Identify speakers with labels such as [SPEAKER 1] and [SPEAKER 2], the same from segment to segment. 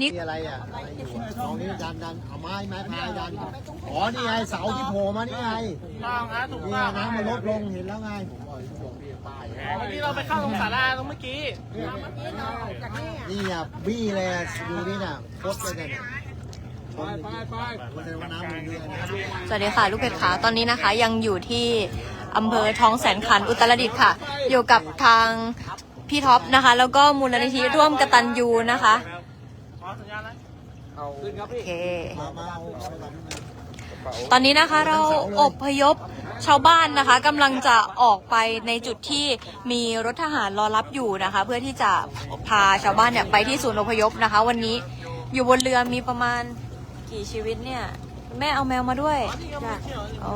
[SPEAKER 1] นี่
[SPEAKER 2] นี่อะไรอะอะไรอยู่อะตรงนี้ดันดันเอาไม้ไม้พายดัน อ๋อ นี่ไงเสาที่โผล่มานี่ไง
[SPEAKER 3] ต้องนะถูก
[SPEAKER 2] นี่
[SPEAKER 3] ต้
[SPEAKER 2] ไง
[SPEAKER 3] อง
[SPEAKER 2] น้ำมันลดลงเห็นแล้วไง
[SPEAKER 3] เมื่อกี้เราไปเข้าตรงศาลาตรงเมื่อกี้
[SPEAKER 2] นี่อะบี้เลยอะดูนี่น่ะพดเลยเนี่ยชน
[SPEAKER 4] ไปไป
[SPEAKER 2] มันแสดงว่าน้ำมันเยอะนะ
[SPEAKER 1] สวัสดีค่ะ ลูกเพชรขาตอนนี้นะคะ ยังอยู่ที่อำเภอท้องแสนขันธ์อุตรดิตถ์ค่ะ อยู่กับทางพี่ท็อปนะคะ แล้วก็มูลนิธิร่วมกตัญญูนะคะ โอ
[SPEAKER 4] พี่
[SPEAKER 1] เค
[SPEAKER 2] มามาเอาเอาแบบนี้มา
[SPEAKER 1] ตอนนี้นะคะเราอพยพชาวบ้านนะคะกำลังจะออกไปในจุดที่มีรถทหารรอรับอยู่นะคะ เพื่อที่จะพาชาวบ้านเนี่ยไปที่ศูนย์อพยพนะคะ วันนี้อยู่บนเรือมีประมาณกี่ชีวิตเนี่ย แม่เอาแมวมาด้วยอ๋อ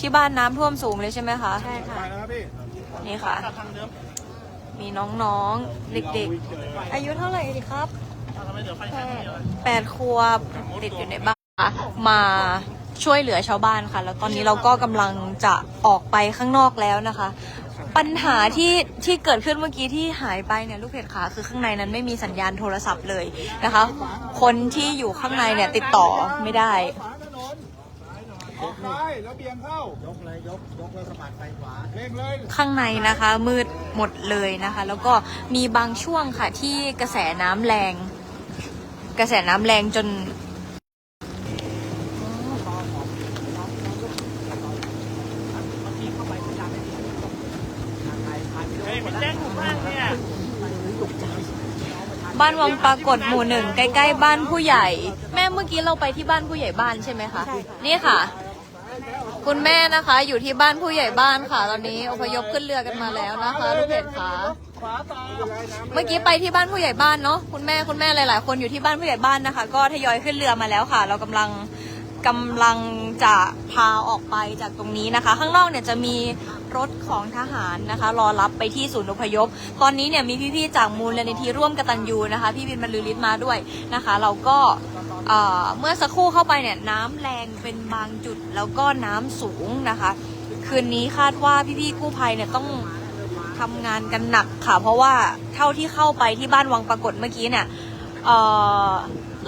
[SPEAKER 1] ที่บ้านน้ำท่วมสูงเลยใช่ไหมคะ ใช่ค่ะ
[SPEAKER 4] ไปแล้วครับพี่
[SPEAKER 1] นี่ค่ะ
[SPEAKER 3] กลับทางเดิม
[SPEAKER 1] มีน้องๆ เด็กๆ อายุเท่าไหร่ดีครับ
[SPEAKER 3] เอาทำไมเดี๋ยวไฟแค่นี้เลย
[SPEAKER 1] แปดขวบติดอยู่ในบ้านค่ะมาช่วยเหลือชาวบ้านค่ะ แล้วตอนนี้เราก็กำลังจะออกไปข้างนอกแล้วนะคะ ปัญหาที่ที่เกิดขึ้นเมื่อกี้ที่หายไปเนี่ยลูกเพจขาคือข้างในนั้นไม่มีสัญญาณโทรศัพท์เลยนะคะ คนที่อยู่ข้างในเนี่ยติดต่อไม่ได้
[SPEAKER 4] ขวาถนนออกซ้ายแล้วเบี่ยงเข้า ย
[SPEAKER 2] กเลยยกยกแล้วสะบัดไปขวา
[SPEAKER 4] เร่งเลย
[SPEAKER 1] ข้างในนะคะมืดหมดเลยนะคะ แล้วก็มีบางช่วงค่ะที่กระแสน้ำแรง กระแสน้ำแรงจน
[SPEAKER 3] เฮ้ยมันแจ้งถูกมากเนี่ย
[SPEAKER 1] บ้านวังปรากฏหมู่หนึ่งใกล้ๆบ้านผู้ใหญ่ แม่เมื่อกี้เราไปที่บ้านผู้ใหญ่บ้านใช่ไหมคะนี่ค่ะ คุณแม่นะคะ อยู่ที่บ้านผู้ใหญ่บ้านค่ะ ตอนนี้อพยพขึ้นเรือกันมาแล้วนะคะลูกเพจค่ะ
[SPEAKER 4] ขวาตาม
[SPEAKER 1] เมื่อกี้ไปที่บ้านผู้ใหญ่บ้านเนาะคุณแม่คุณแม่หลาย ๆ คนอยู่ที่บ้านผู้ใหญ่บ้านนะคะ ก็ทยอยขึ้นเรือมาแล้วค่ะ เรากำลังกำลังจะพาออกไปจากตรงนี้นะคะ ข้างนอกเนี่ยจะมีรถของทหารนะคะ รอรับไปที่ศูนย์อพยพ ตอนนี้เนี่ยมีพี่ ๆ จากมูลนิธิร่วมกตัญญูนะคะ พี่บินบรรลือฤทธิ์มาด้วยนะคะ เราก็เมื่อสักครู่เข้าไปเนี่ยน้ำแรงเป็นบางจุดแล้วก็น้ำสูงนะคะ คืนนี้คาดว่าพี่ ๆ กู้ภัยเนี่ยต้อง ทำงานกันหนักค่ะ เพราะว่าเท่าที่เข้าไปที่บ้านวังปรากฏเมื่อกี้เนี่ย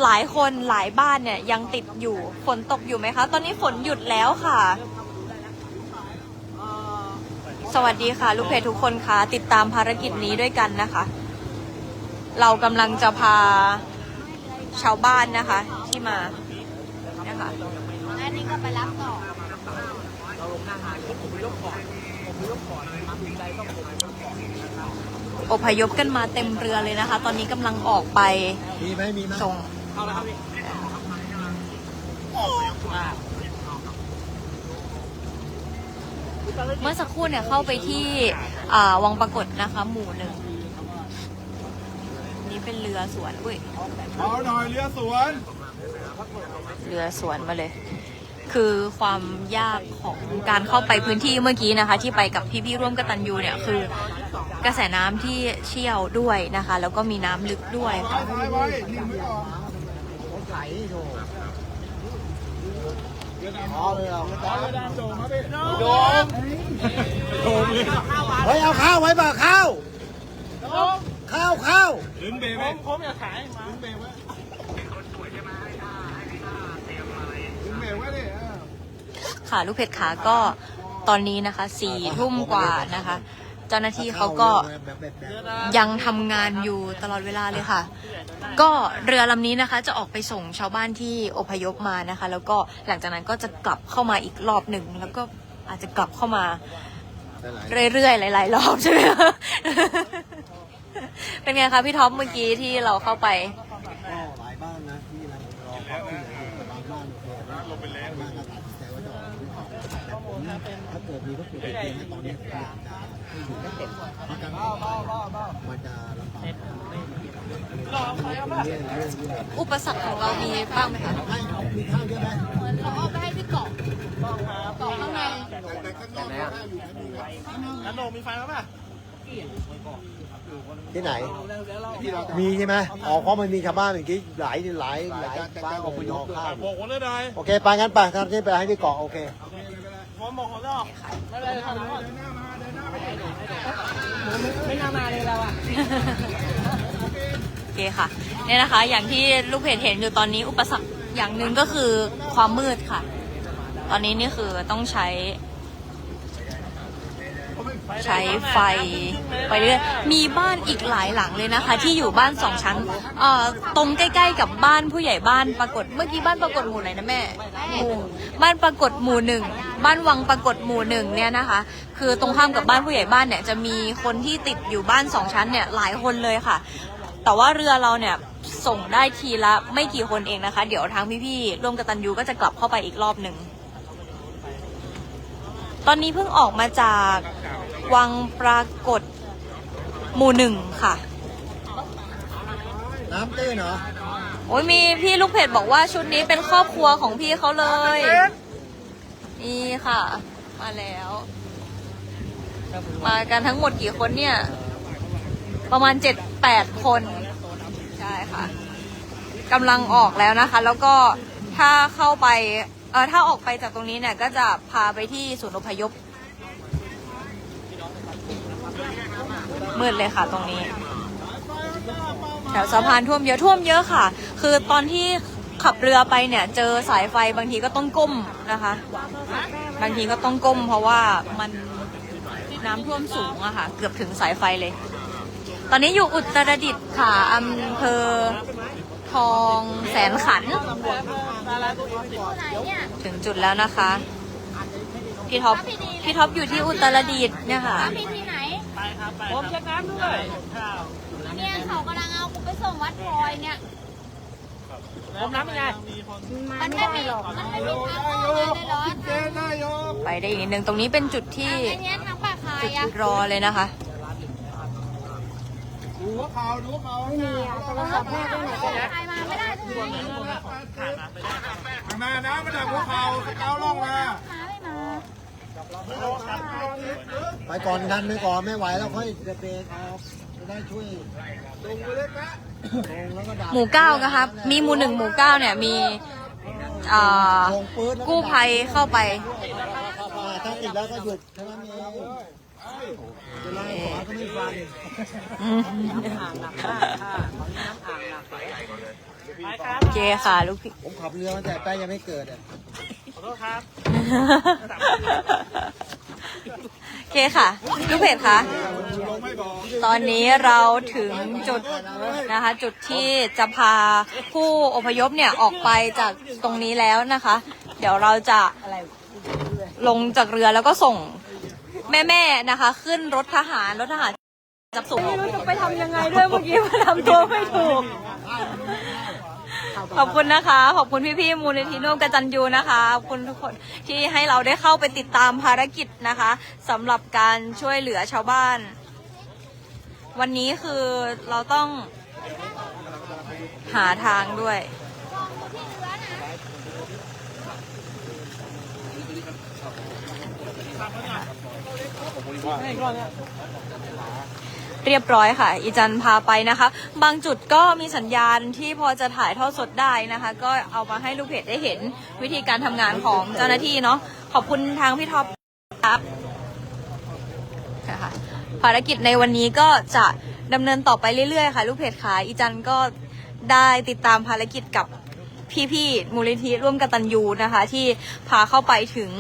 [SPEAKER 1] หลายคนหลายบ้านเนี่ยยังติดอยู่ฝนตกอยู่ไหมคะ ตอนนี้ฝนหยุดแล้วค่ะ สวัสดีค่ะ ลูกเพจทุกคนคะติดตามภารกิจนี้ด้วยกันนะคะ เรากำลังจะพาชาวบ้านนะคะ ที่มาเนะคะ
[SPEAKER 5] อันนี้ก็ไปรับต่อ
[SPEAKER 1] อพยพกันมาเต็มเรือเลยนะคะ ตอนนี้กำลังออกไป
[SPEAKER 2] มีไหมมีไหม
[SPEAKER 1] ส่ง
[SPEAKER 3] เข้าแล้วครับพี่
[SPEAKER 1] เมื่อสักครู่เนี่ยเข้าไปที่อ่าวังปรากฏนะคะ หมู่หนึ่งนี่เป็นเรือสวนอุ้ย
[SPEAKER 4] เอาหน่อยเรือสวน
[SPEAKER 1] เรือสวนมาเลย คือความยากของการเข้าไปพื้นที่เมื่อกี้นะคะ ที่ไปกับพี่ๆร่วมกตันยูเนี่ยคือกระแสน้ำที่เชี่ยวด้วยนะคะ แล้วก็มีน้ำลึกด้วย
[SPEAKER 4] ซ้ายซ้ายไว้นิ่งไว้ก่อน
[SPEAKER 2] รถไหลโถ
[SPEAKER 4] เรือดำ
[SPEAKER 2] อ๋อเลยเรา
[SPEAKER 4] ขอเรือดำโด่งครับพี่
[SPEAKER 3] โดม
[SPEAKER 4] โด่งเลย
[SPEAKER 2] เฮ้ยเอาข้าวไว้ป่ะข้าวข้าวข้าว
[SPEAKER 4] ดึงเบร
[SPEAKER 3] ผ
[SPEAKER 4] ไว้
[SPEAKER 3] มผมอยากขายมา
[SPEAKER 4] ดึงเบรไว้ดึงเบรไว้ดิเออ
[SPEAKER 1] ค่ะลูกเพชรขาก็ตอนนี้นะคะสี่ทุ่มกว่านะคะ เจ้าหน้าที่เขาก็ยังทำงานอยู่ตลอดเวลาเลยค่ะ ก็เรือลำนี้นะคะจะออกไปส่งชาวบ้านที่อพยพมานะคะ แล้วก็หลังจากนั้นก็จะกลับเข้ามาอีกรอบหนึ่งแล้วก็อาจจะกลับเข้ามาเรื่อยๆ หลายๆ รอบใช่ไหมคะเป็นไงคะพี่ท็อปเมื่อกี้ที่เราเข้าไป
[SPEAKER 2] ถ้าเกิดมีวัตถุติดเตียงตอนนี้ผมอยากจะให้อยู่ไม่เต็มเพราะการมันจะลำบากเรื่องเรื่องเรื่อง
[SPEAKER 1] อุปสรรคของเรามีบ้างไหมคะ
[SPEAKER 2] ให้เอามีข้าวเยอะไหม
[SPEAKER 5] เราเอาไปให้ที่เกาะเกาะข้างใน
[SPEAKER 3] แล้วโดมมีไฟแล้วป่ะ
[SPEAKER 2] ที่ไหนมีใช่ไหมอ๋อเพราะมันมีชาวบ้านเมื่อกี้หลายหลายหลายบ้านอพยพข้าม
[SPEAKER 3] บอกคนได้เลย
[SPEAKER 2] โอเคไปงั้นไปท่านที่ไปให้ที่เกาะโอเค
[SPEAKER 3] ผมบอกเขาแล้วไม่เป็นไรทำแล้ว
[SPEAKER 5] ไม่น่ามาเลยเราอะ
[SPEAKER 1] เคค่ะเนี่ยนะคะ อย่างที่ลูกเพจเห็นอยู่ตอนนี้อุปสรรคอย่างหนึ่งก็คือความมืดค่ะ ตอนนี้นี่คือต้องใช้ ใช้ไฟไปเรื่อยมีบ้านอีกหลายหลังเลยนะคะ ที่อยู่บ้านสองชั้นเอ่อตรงใกล้ๆกับบ้านผู้ใหญ่บ้านปรากฏเมื่อกี้บ้านปรากฏหมู่ไหนนะแม่หมู่บ้านปรากฏหมู่หนึ่งบ้านวังปรากฏหมู่หนึ่งเนี่ยนะคะ คือตรงข้ามกับบ้านผู้ใหญ่บ้านเนี่ยจะมีคนที่ติดอยู่บ้านสองชั้นเนี่ยหลายคนเลยค่ะ แต่ว่าเรือเราเนี่ยส่งได้ทีละไม่กี่คนเองนะคะ เดี๋ยวทางพี่ๆร่วมกับตันยูก็จะกลับเข้าไปอีกรอบหนึ่งตอนนี้เพิ่งออกมาจาก วังปรากฏหมู่หนึ่งค่ะ
[SPEAKER 2] น้ำตื้นเหรอ
[SPEAKER 1] โอ้ยมีพี่ลูกเพจบอกว่าชุดนี้เป็นครอบครัวของพี่เขาเลย นี่ค่ะ มาแล้ว มากันทั้งหมดกี่คนเนี่ย ประมาณเจ็ดแปดคน ใช่ค่ะกำลังออกแล้วนะคะ แล้วก็ถ้าเข้าไปเออถ้าออกไปจากตรงนี้เนี่ยก็จะพาไปที่ศูนย์อพยพ มืดเลยค่ะตรงนี้ แถวสะพานท่วมเยอะท่วมเยอะค่ะ คือตอนที่ขับเรือไปเนี่ย เจอสายไฟบางทีก็ต้องก้มนะคะ บางทีก็ต้องก้ม เพราะว่ามันน้ำท่วมสูงอะค่ะ เกือบถึงสายไฟเลย ตอนนี้อยู่อุตรดิตถ์ค่ะอำเภอทองแสนขัน ถึงจุดแล้วนะคะ พี่ท็อปพี่ท็อปอยู่ที่อุตรดิตถ์เนี่ยค่ะ
[SPEAKER 3] ผมเช็คน้ำด้วย
[SPEAKER 5] เนี่ยเขากำลังเอากูไปส่งวัดพลอยเนี่ย
[SPEAKER 3] ผมน้ำยังไง
[SPEAKER 5] มันไม่มีมันไม่มีทางออกเลยเลยเหรอ
[SPEAKER 4] เจนนายก
[SPEAKER 1] ไปได้อีกนิดนึงตรงนี้เป็นจุดที่
[SPEAKER 5] ไอ้เนี้ยทางปากคาย
[SPEAKER 1] จุด
[SPEAKER 5] อะ
[SPEAKER 1] รอเลยนะคะ
[SPEAKER 4] ดูหัวข่าวดูหัวข่าวไม่มีอะ
[SPEAKER 5] เออปากคายมาไม่ได้ใช่ไหม
[SPEAKER 4] ข้างหน้านะมาจากหัวข่าวสเกาล่องมา
[SPEAKER 5] มา ไม่มา
[SPEAKER 2] ไปก่อนกันไปก่อนไม่ไหวแล้วค่อยเบรกออกจะได้ช่วย
[SPEAKER 4] ลงไปเล็กนะ
[SPEAKER 2] ลงแล้วก็ดับ
[SPEAKER 1] หมู่เก้านะคะมีหมู่หนึ่งหมู่เก้าเนี่ยมีอ่า
[SPEAKER 2] ลงปืนแล้ว
[SPEAKER 1] กู้ภัยเข้าไป
[SPEAKER 2] อ่าถ้าติดแล้วก็หยุดแค่นั้นเองเวลาขอก็ไม่ฟัง
[SPEAKER 3] ไปครับ
[SPEAKER 1] โอเคค่ะลูกพี่
[SPEAKER 2] ผมขับเรือมาแต่แป้ยังไม่เกิดอะ
[SPEAKER 3] ขอโทษครับ
[SPEAKER 1] โอเคค่ะลูกเพจคะตอนนี้เราถึงจุดนะคะ จุดที่จะพาผู้อพยพเนี่ยออกไปจากตรงนี้แล้วนะคะ เดี๋ยวเราจะลงจากเรือแล้วก็ส่งแม่ๆนะคะ ขึ้นรถทหารรถทหารจับส่งไม่รู้จะไปทำยังไงด้วยเมื่อกี้มาทำตัวไม่ถูก ขอบคุณนะคะ ขอบคุณพี่ๆมูลนิธิร่วมกตันยูนะคะขอบคุณทุกคนที่ให้เราได้เข้าไปติดตามภารกิจนะคะสำหรับการช่วยเหลือชาวบ้าน วันนี้คือเราต้องหาทางด้วย เรียบร้อยค่ะ อีจันพาไปนะคะ บางจุดก็มีสัญญาณที่พอจะถ่ายทอดสดได้นะคะ ก็เอามาให้ลูกเพจได้เห็นวิธีการทำงานของเจ้าหน้าที่เนาะขอบคุณทางพี่ท็อปครับค่ะภารกิจในวันนี้ก็จะดำเนินต่อไปเรื่อยๆค่ะ ลูกเพจค่ะอีจันก็ได้ติดตามภารกิจกับพี่ๆมูลนิธิร่วมกตันยูนะคะ ที่พาเข้าไปถึง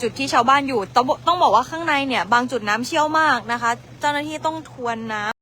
[SPEAKER 1] จุดที่ชาวบ้านอยู่ต้องบอกต้องบอกว่าข้างในเนี่ย บางจุดน้ำเชี่ยวมากนะคะ เจ้าหน้าที่ต้องทวนน้ำ